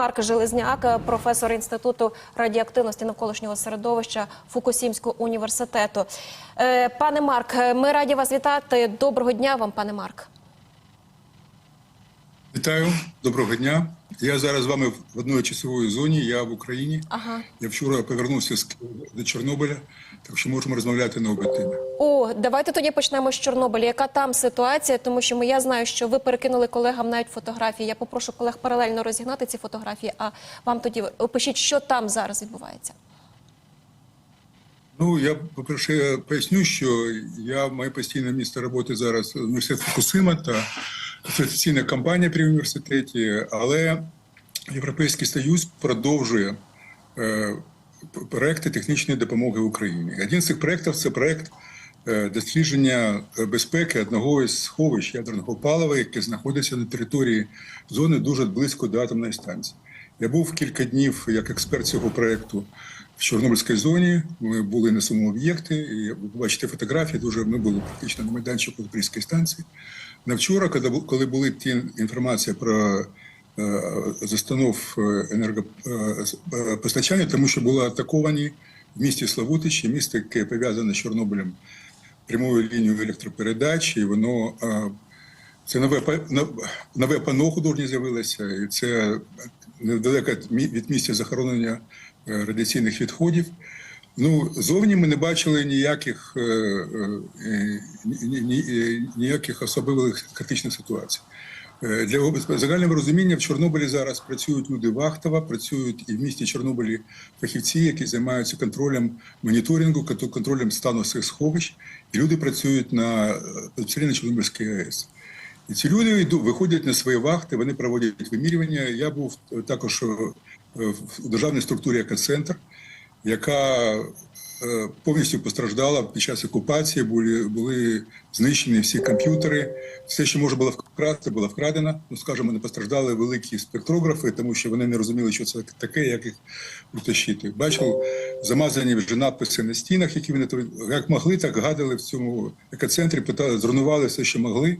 Марк Железняк, професор інституту радіоактивності навколишнього середовища Фукусімського університету. Е, Пане Марк, ми раді вас вітати. Доброго дня вам, пане Марк. Вітаю, доброго дня. Я зараз з вами в одній часовій зоні. Я в Україні. Ага. Я вчора повернувся з до Чорнобиля, так що можемо розмовляти на обі теми. О, давайте тоді почнемо з Чорнобиля. Яка там ситуація? Тому що я знаю, що ви перекинули колегам навіть фотографії. Я попрошу колег паралельно розігнати ці фотографії. А вам тоді опишіть, що там зараз відбувається. Ну я по-перше поясню, що я моє постійне місце роботи зараз університет Фукусима та асоційна кампанія при університеті, але Європейський Союз продовжує е, проекти технічної допомоги Україні. Один з цих проєктів – це проєкт е, дослідження безпеки одного із сховищ ядерного палива, яке знаходиться на території зони дуже близько до атомної станції. Я був кілька днів як експерт цього проєкту в Чорнобильській зоні. Ми були на самому об'єкті. І ви бачите фотографії. Дуже ми були практично на майданчику Запорізької станції. На вчора, коли коли були ті інформація про е, застанов енергопостачання, тому що були атаковані в місті Славутичі, місто, яке пов'язане з Чорнобилем прямою лінією електропередач, і воно е, це нове нове панно художнє з'явилося, і це недалеко від місця захоронення е, радіаційних відходів. Ну, зовні ми не бачили ніяких, е, е, ні- ні- ні- ніяких особливих критичних ситуацій. Е, Для загального розуміння в Чорнобилі зараз працюють люди вахтова, працюють і в місті Чорнобилі фахівці, які займаються контролем моніторингу, контролем стану цих сховищ. І люди працюють на е, безпосередньо Чорнобильській АЕС. І ці люди виходять на свої вахти, вони проводять вимірювання. Я був е, також е, в державній структурі «Екоцентр», яка е, повністю постраждала під час окупації. Були, були знищені всі комп'ютери. Все, що можна було вкрасти, було вкрадено. Ну, скажімо, не постраждали великі спектрографи, тому що вони не розуміли, що це таке, як їх утащити. Бачив замазані вже надписи на стінах, які вони як могли, так гадали в цьому екоцентрі, питали, зруйнували все, що могли.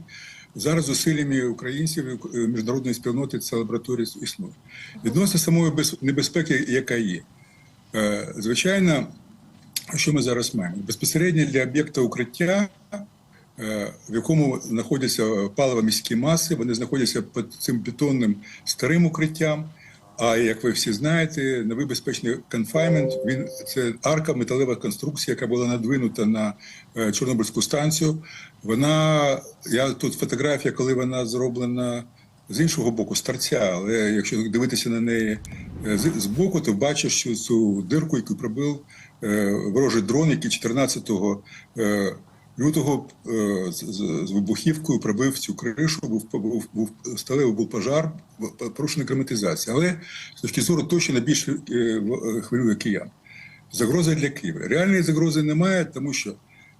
Зараз зусиллями українців і е, міжнародної спільноти ця лабораторія існує. Відносно самої без- небезпеки, яка є. Е, Звичайно, що ми зараз маємо? Безпосередньо для об'єкта укриття, е, в якому знаходяться паливо-міські маси, вони знаходяться під цим бетонним старим укриттям. А як ви всі знаєте, новий безпечний конфаймент він це арка, металева конструкція, яка була надвинута на е, Чорнобильську станцію. Вона я тут фотографія, коли вона зроблена з іншого боку, з торця, але якщо дивитися на неї е, з, боку, то бачиш що цю дирку, яку пробив е, ворожий дрон, який 14 е, лютого е, з, вибухівкою пробив цю кришу, був, був, був сталевий був пожар, порушена кліматизація. Але з точки зору того, що найбільше е, хвилює киян. Загроза для Києва. Реальної загрози немає, тому що,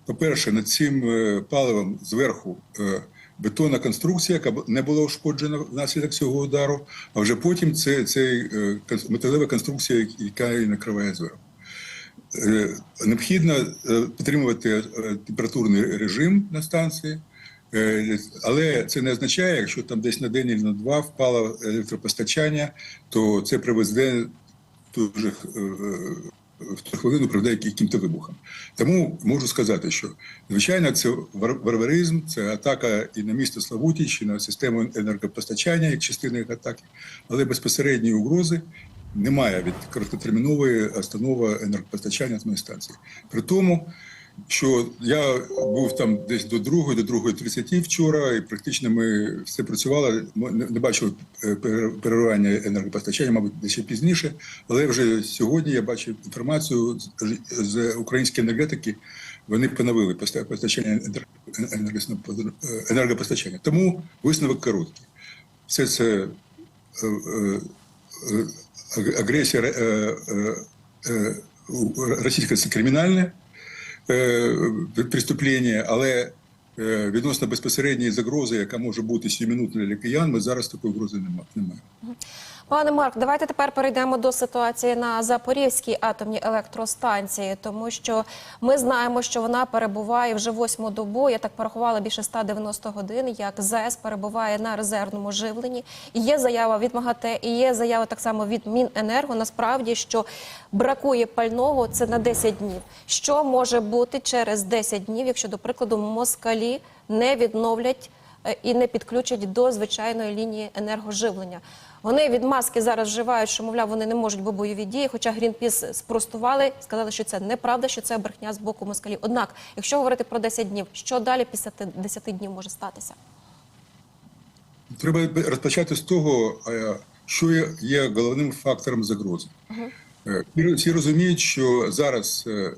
по-перше, над цим е, паливом зверху е, бетонна конструкція, яка не була ушкоджена внаслідок цього удару, а вже потім це, це металева конструкція, яка її накриває зверху. Е, Необхідно е, підтримувати е, температурний режим на станції, але це не означає, якщо там десь на день чи на два впало електропостачання, то це приведе дуже в ту хвилину приведе яким-то вибухам. Тому можу сказати, що звичайно це вар- варваризм, це атака і на місто Славутіч, і на систему енергопостачання, як частина їх атаки, але безпосередньої угрози немає від короткотермінової останови енергопостачання атомної станції. При тому, що я був там десь до другої, до другої 30 вчора, і практично ми все працювали. Не бачили е, переривання енергопостачання, мабуть, ще пізніше. Але вже сьогодні я бачив інформацію з, з української енергетики. Вони поновили поста- постачання енер- енергопостачання. Тому висновок короткий. Все це агресія е, е, е, російська це кримінальне преступлення, але відносно безпосередньої загрози, яка може бути сіюмінутною для киян, ми зараз такої загрози нема- немає. Пане Марк, давайте тепер перейдемо до ситуації на Запорізькій атомній електростанції, тому що ми знаємо, що вона перебуває вже восьму добу. Я так порахувала більше 190 годин. Як ЗАЕС перебуває на резервному живленні. І є заява від МАГАТЕ, і є заява так само від Міненерго. Насправді, що бракує пального це на 10 днів. Що може бути через 10 днів, якщо, до прикладу, москалі не відновлять е, і не підключать до звичайної лінії енергоживлення. Вони від маски зараз вживають, що мовляв, вони не можуть бо бойові дії. Хоча Грінпіс спростували, сказали, що це неправда, що це брехня з боку москалів. Однак, якщо говорити про 10 днів, що далі після те- 10 днів може статися? Треба розпочати з того, е, що є- головним фактором загрози. Е, Всі розуміють, що зараз е,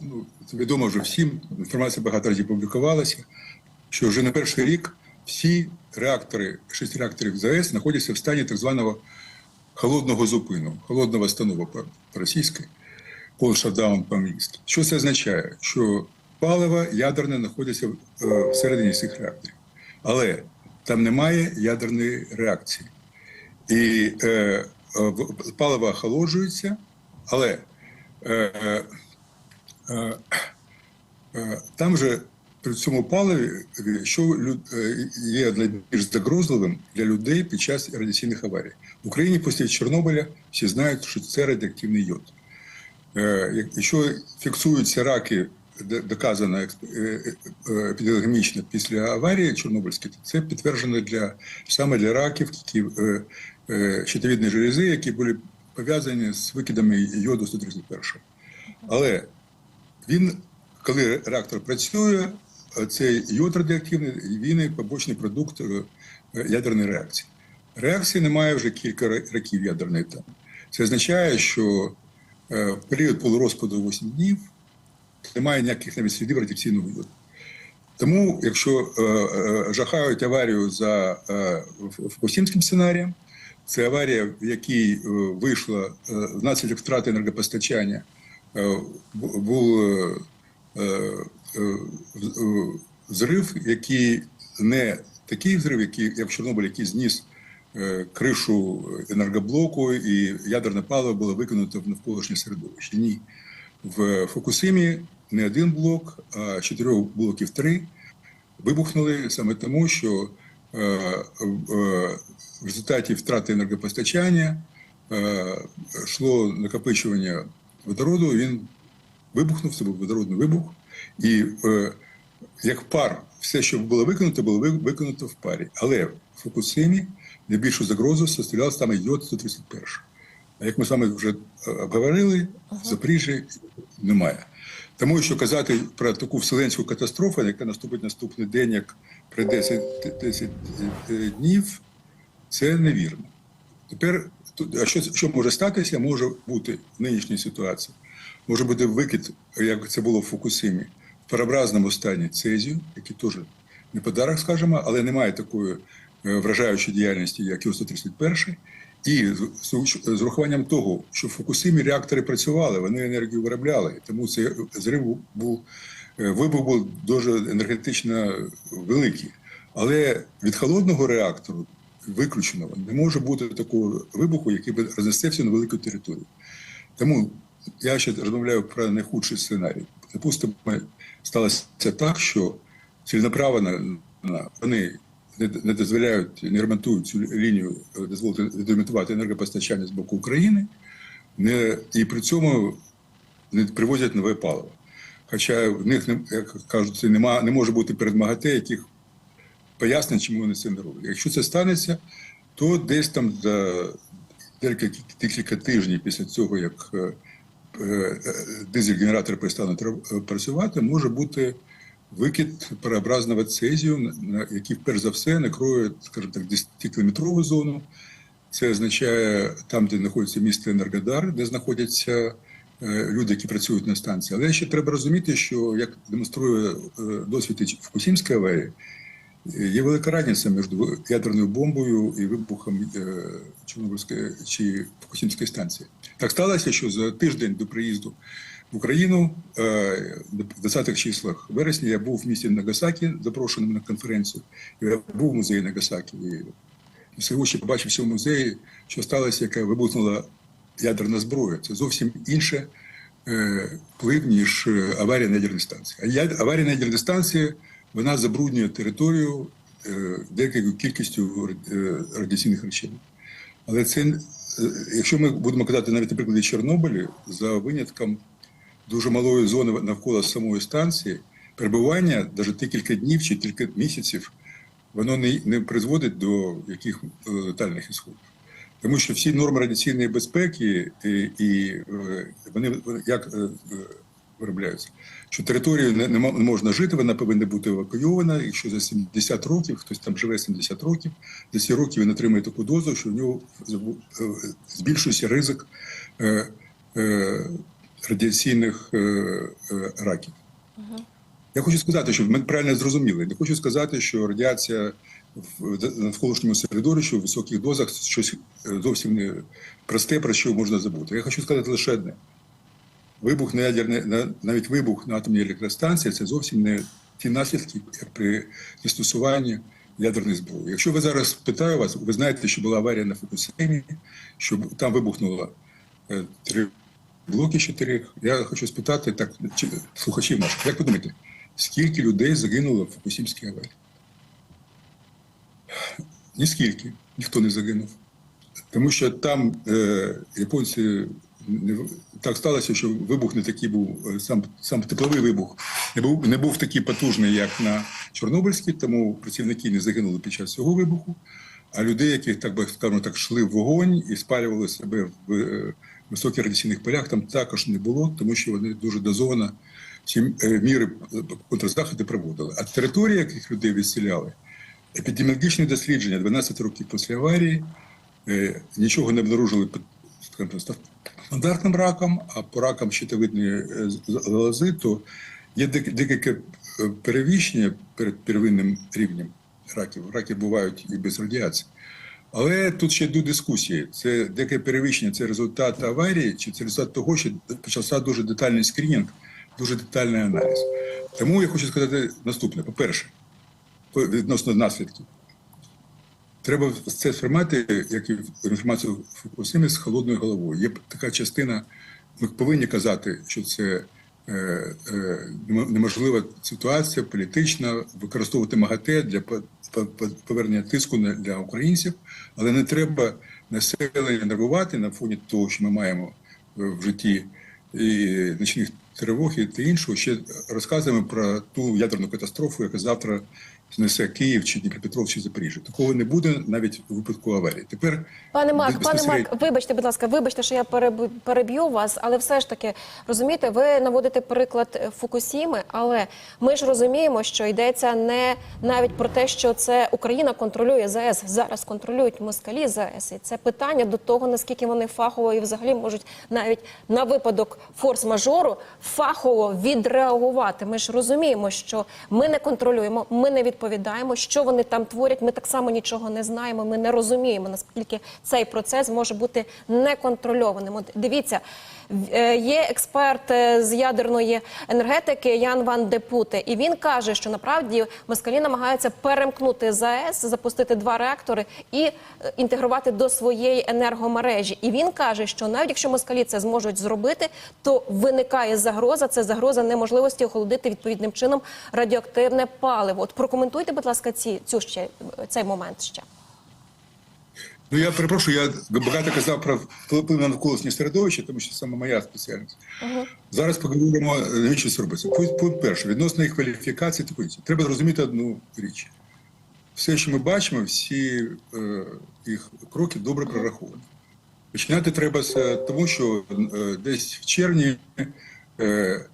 ну, відомо вже всім, інформація багато разів публікувалася, що вже на перший рік всі реактори, шість реакторів ЗАЕС знаходяться в стані так званого холодного зупину, холодного станова по- по-російськи, cold по-англійськи. Що це означає? Що паливо ядерне знаходиться е, всередині цих реакторів. Але там немає ядерної реакції. І е, е, паливо охолоджується, але е, е, е, там же при цьому паливі, що е, є найбільш загрозливим для людей під час радіаційних аварій. В Україні після Чорнобиля всі знають, що це радіоактивний йод. Е, Якщо фіксуються раки, доказано е, е, епідеміологічно після аварії Чорнобильської, то це підтверджено для саме для раків, які щитовідної желези, які були пов'язані з викидами йоду 131. Але він, коли реактор працює, цей йод радіоактивний, він і побочний продукт е, ядерної реакції. Реакції немає вже кілька років ядерної там. Це означає, що е, в період полурозпаду 8 днів немає ніяких навіть слідів радіаційного йоду. Тому, якщо е, жахають аварію за Фукусімським сценарієм, це аварія, в якій вийшло е, внаслідок втрати енергопостачання, був е, е, в- взрив, який не такий взрив, який як в Чорнобилі, який зніс е, кришу енергоблоку, і ядерне паливо було викинуто в навколишнє середовище. Ні. В Фукусимі не один блок, а чотирьох блоків три вибухнули саме тому, що в результаті втрати енергопостачання йшло накопичування водороду, він вибухнув, це був водородний вибух, і е, як пар, все, що було виконано, було ви- виконано в парі. Але в Фукусимі найбільшу загрозу составляв саме йод 131. А як ми з вами вже е, обговорили, в Запоріжжі немає. Тому що казати про таку вселенську катастрофу, яка наступить наступний день, як при 10, 10 днів, це невірно. Тепер а що, що може статися? Може бути в нинішній ситуації. Може бути викид, як це було в Фукусимі, в парообразному стані цезію, який теж не подарок, скажімо, але немає такої е, вражаючої діяльності, як Ю-131. І з, з- з урахуванням того, що в Фукусимі реактори працювали, вони енергію виробляли, тому цей зрив був е, вибух був дуже енергетично великий. Але від холодного реактору виключеного не може бути такого вибуху, який би рознесе всю на велику територію. Тому я ще розмовляю про найхудший сценарій. Допустимо, сталося так, що ціленаправленно вони не, дозволяють, не ремонтують цю лінію, е, дозволити відремонтувати енергопостачання з боку України, не, і при цьому не привозять нове паливо. Хоча в них, як кажуть, нема, не може бути перед МАГАТЕ яких пояснень, чому вони це не роблять. Якщо це станеться, то десь там за декілька тижнів після цього, як е, дизель-генератори перестануть працювати, може бути викид парообразного цезію, який перш за все накроє, скажімо так, 10-кілометрову зону. Це означає там, де знаходиться місто Енергодар, де знаходяться е, люди, які працюють на станції. Але ще треба розуміти, що як демонструє е, досвід Фукусімської аварії, е, є велика різниця між ядерною бомбою і вибухом е, Чорнобильської чи Фукусімської станції. Так сталося, що за тиждень до приїзду в Україну е, в 20-х числах вересня я був в місті Нагасакі, запрошеним на конференцію. Я був в музеї Нагасакі. І свої побачив в музеї, що сталося, яка вибухнула ядерна зброя. Це зовсім інше е, вплив, ніж е, аварія на ядерній станції. А аварія на ядерній станції вона забруднює територію деякою кількістю радіаційних речей. Але це, якщо ми будемо казати навіть на прикладі Чорнобилі, за винятком дуже малої зони навколо самої станції, перебування навіть декілька днів чи кілька місяців, воно не, не призводить до яких е, летальних ісходів. Тому що всі норми радіаційної безпеки і, і е, вони як е, е, виробляються, що територію не, не можна жити, вона повинна бути евакуйована. Якщо за 70 років хтось там живе 70 років, за ці роки він отримує таку дозу, що в нього е, збільшується ризик е, е, радіаційних е, е, раків. Я хочу сказати, щоб ми правильно зрозуміли. Не хочу сказати, що радіація в навколишньому середовищі в високих дозах щось е, зовсім не просте, про що можна забути. Я хочу сказати лише одне: вибух на ядерне, навіть вибух на атомній електростанції це зовсім не ті наслідки, як при застосуванні ядерної зброї. Якщо ви зараз питаю вас, ви знаєте, що була аварія на Фукусимі, що там вибухнуло е, три блоки з чотирьох. Я хочу спитати так, слухачів наших, як ви думаєте, скільки людей загинуло в Фукусімській аварії? Ніскільки, ніхто не загинув. Тому що там е, японці так сталося, що вибух не такий був, е, сам, сам тепловий вибух не був, не був такий потужний, як на Чорнобильській, тому працівники не загинули під час цього вибуху. А людей, які так би скажімо так, йшли в вогонь і спалювали себе в е, високих радіаційних полях, там також не було, тому що вони дуже дозовано всі е, міри контрзаходи проводили. А території, яких людей відселяли, епідеміологічні дослідження 12 років після аварії нічого не обнаружили скажімо, стандартним раком, а по ракам щитовидної е, залози, то є дек- декілька е, перевіщення перед первинним рівнем раків. Раки бувають і без радіації. Але тут ще йдуть дискусії. Це деяке перевищення, це результат аварії, чи це результат того, що почався дуже детальний скринінг, дуже детальний аналіз. Тому я хочу сказати наступне: по-перше, відносно наслідків. Треба це сприймати, як і інформацію Фукусимі з холодною головою. Є така частина, ми повинні казати, що це е, е, неможлива ситуація політична, використовувати МАГАТЕ для по- по- по- повернення тиску для українців, але не треба населення нервувати на фоні того, що ми маємо е, в житті і нічних тривог і іншого. Ще розказуємо про ту ядерну катастрофу, яка завтра знесе Київ чи Дніпропетров чи Запоріжжя. Такого не буде навіть у випадку аварії. Тепер Пане Марк, пане безпосередньо- Марк, вибачте, будь ласка, вибачте, що я переб- переб'ю вас, але все ж таки розумієте, ви наводите приклад е, Фукусіми, але ми ж розуміємо, що йдеться не навіть про те, що це Україна контролює ЗАЕС. Зараз контролюють москалі ЗАЕС. І це питання до того, наскільки вони фахово і взагалі можуть навіть на випадок форс-мажору фахово відреагувати. Ми ж розуміємо, що ми не контролюємо, ми не відповідаємо, що вони там творять. Ми так само нічого не знаємо. Ми не розуміємо, наскільки цей процес може бути неконтрольованим. От дивіться, е, є експерт е, з ядерної енергетики Ян Ван Депуте, і він каже, що направді москалі намагаються перемкнути ЗАЕС, запустити два реактори і е, інтегрувати до своєї енергомережі. І він каже, що навіть якщо москалі це зможуть зробити, то виникає загроза. Це загроза неможливості охолодити відповідним чином радіоактивне паливо. От прокоментуйте, будь ласка, ці цю ще цей момент ще. Ну я перепрошую, я багато казав про вплив на навколишнє середовище, тому що це саме моя спеціальність. Зараз поговоримо, е, навіщо це робиться. Пункт, пункт перший, відносно їх кваліфікації такої. Треба зрозуміти одну річ. Все, що ми бачимо, всі е, їх кроки добре прораховані. Починати треба з е, тому, що е, десь в червні е, е,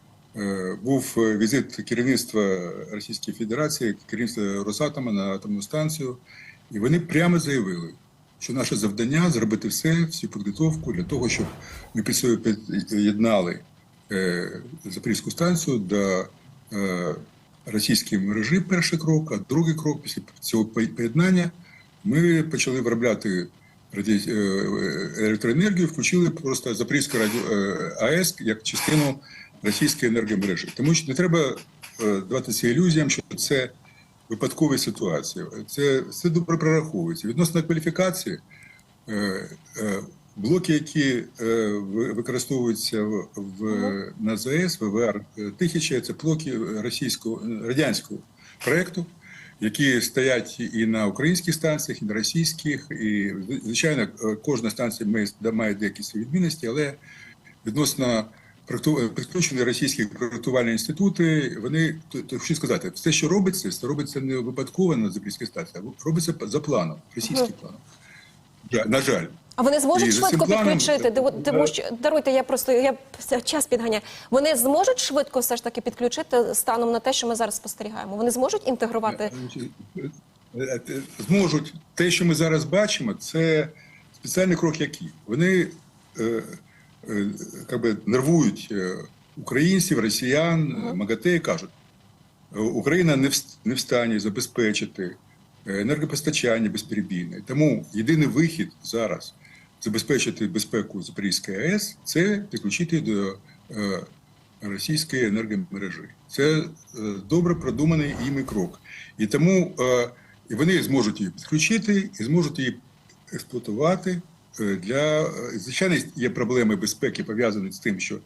був візит керівництва Російської Федерації, керівництва Росатома на атомну станцію, і вони прямо заявили, що наше завдання зробити все, всю підготовку для того, щоб ми під собою під'єднали е, Запорізьку станцію до е, російської мережі. Перший крок, а другий крок після цього поєднання ми почали виробляти е, електроенергію, включили просто Запорізьку радіо... е, АЕС як частину російської енергомережі. Тому що не треба е, даватися ілюзіям, що це випадкові ситуації. Це все добре прораховується. Відносно кваліфікації, е, е, блоки, які використовуються в, в на ЗАЕС, ВВР 1000 це блоки російського радянського проекту, які стоять і на українських станціях, і на російських. І звичайно, кожна станція має, деякі свої відмінності, але відносно підключені російські проектувальні інститути, вони то, що сказати, все, що робиться, це робиться не випадково на Запорізькій станції, а робиться за планом, російським планом. На жаль. А вони зможуть І швидко підключити? е, Диву- Тому що даруйте, я просто я час підганяю. Вони зможуть швидко все ж таки підключити станом на те, що ми зараз спостерігаємо. Вони зможуть інтегрувати Е, е, Зможуть те, що ми зараз бачимо, це спеціальний крок, який вони е, е, би, нервують е, українців, росіян, е, МАГАТЕ і кажуть, е, Україна не в, не в стані забезпечити е, енергопостачання безперебійне. Тому єдиний вихід зараз забезпечити безпеку Запорізької АЕС це підключити до е, російської енергомережі. Це е, добре продуманий іми крок. І тому е, вони зможуть її підключити і зможуть її експлуатувати. Е, Для е, звичайно, є проблеми безпеки пов'язані з тим, що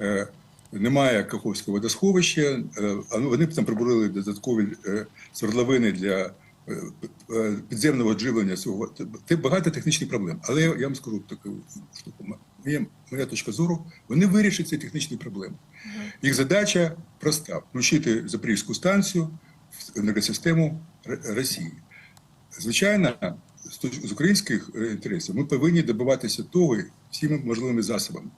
е, немає Каховського водосховища, а вони там прибурили додаткові свердловини для підземного живлення цього. Це багато технічних проблем. Але я, я вам скажу таку штуку. Моя, моя точка зору, вони вирішать ці технічні проблеми. Їх задача проста: включити Запорізьку станцію в енергосистему Росії. Звичайно, з українських е, інтересів ми повинні добиватися того всіми можливими засобами,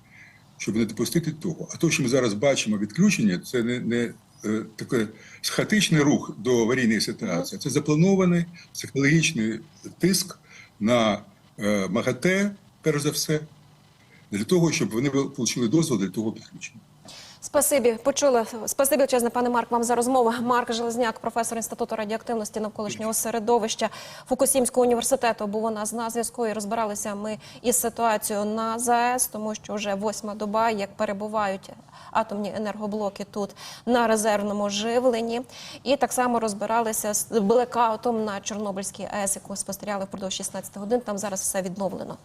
щоб не допустити того. А то, що ми зараз бачимо відключення, це не, не е, такий хаотичний рух до аварійної ситуації, це запланований психологічний тиск на е, МАГАТЕ, перш за все, для того, щоб вони отримали дозвіл для того підключення. Спасибі, почули. Спасибі, величезне, пане Марк, вам за розмову. Марк Железняк, професор інституту радіоактивності навколишнього середовища Фукусімського університету, був у нас на зв'язку і розбиралися ми із ситуацією на ЗАЕС, тому що вже восьма доба, як перебувають атомні енергоблоки тут на резервному живленні, і так само розбиралися з блекаутом на Чорнобильській АЕС, яку спостерігали впродовж 16 годин. Там зараз все відновлено.